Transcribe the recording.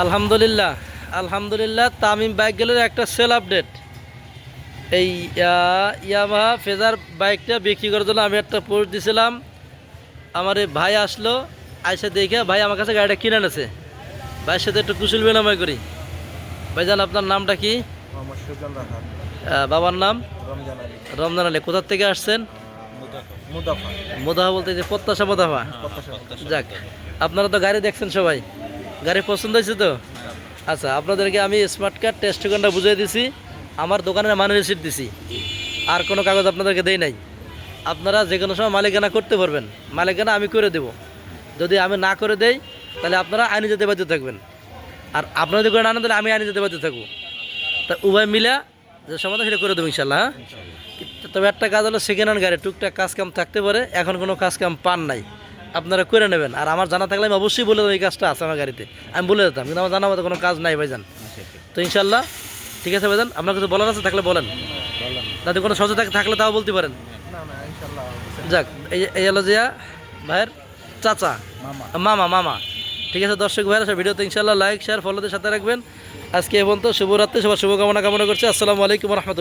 আলহামদুলিল্লাহ আলহামদুলিল্লাহ তামিম বাইক গেলের একটা সেল আপডেট। এই আহ, ইয়ামাহা ফেজার বাইকটা বিক্রি করার জন্য আমি একটা পোস্ট দিছিলাম। আমার এই ভাই আসলো আইসে দেখে ভাই আমার কাছে গাড়িটা কিনে এনেছে। ভাইয়ের সাথে একটু কুশল বিনিময় করি। ভাইজান আপনার নামটা কি? বাবার নাম? রমজান আলী। কোথার থেকে আসছেন? মুদাফা। বলতে যে প্রত্যাশা মোদাফা। যাক আপনারা তো গাড়ি দেখছেন সবাই। গাড়ি পছন্দ হয়েছে তো? আচ্ছা আপনাদেরকে আমি স্মার্ট কার্ড টেস্ট ঠিকানটা বুঝিয়ে দিছি। আমার দোকানের মানি রিসিট দিছি। আর কোনো কাগজ আপনাদেরকে দেই নাই। আপনারা যে কোনো সময় মালিকানা করতে পারবেন। মালিকানা আমি করে দেব। যদি আমি না করে দেই তাহলে আপনারা আইনি যেতে বাধ্য থাকবেন। আর আপনারা যদি করে না তাহলে আমি আইনি যেতে বাধ্য থাকব। তা উভয় মিলা যে সমাধান সেটা করে দেবো ইনশাল্লাহ হ্যাঁ? তবে একটা কাজ হলো সেকেন্ড হ্যান্ড গাড়ি টুকটাক কাজ কাম থাকতে পারে। এখন কোনো কাজ কাম পান নাই। আপনারা করে নেবেন। আর আমার জানা থাকলে আমি অবশ্যই বলে দেবো এই কাজটা আছে আমার গাড়িতে। আমি বলে দিতাম কিন্তু আমার জানা মতো কোনো কাজ নাই ভাইজান। তো ইনশাল্লাহ ঠিক আছে ভাইজান আপনার কিছু বলার আছে থাকলে বলেন। তাতে কোনো সহজে থাক- থাকলে তাও বলতে পারেন। যাক এই হলো জিয়া ভাইয়ের চাচা। মামা। মামা মামা। ঠিক আছে দর্শক ভাইয়েরা সব ভিডিওতে ইনশাল্লাহ লাইক শেয়ার ফলোদের সাথে রাখবেন। আজকে এ পর্যন্ত শুভরাত্রি সবার শুভকামনা কামনা করছি। আসসালামু আলাইকুম রহমতুল্লাহ।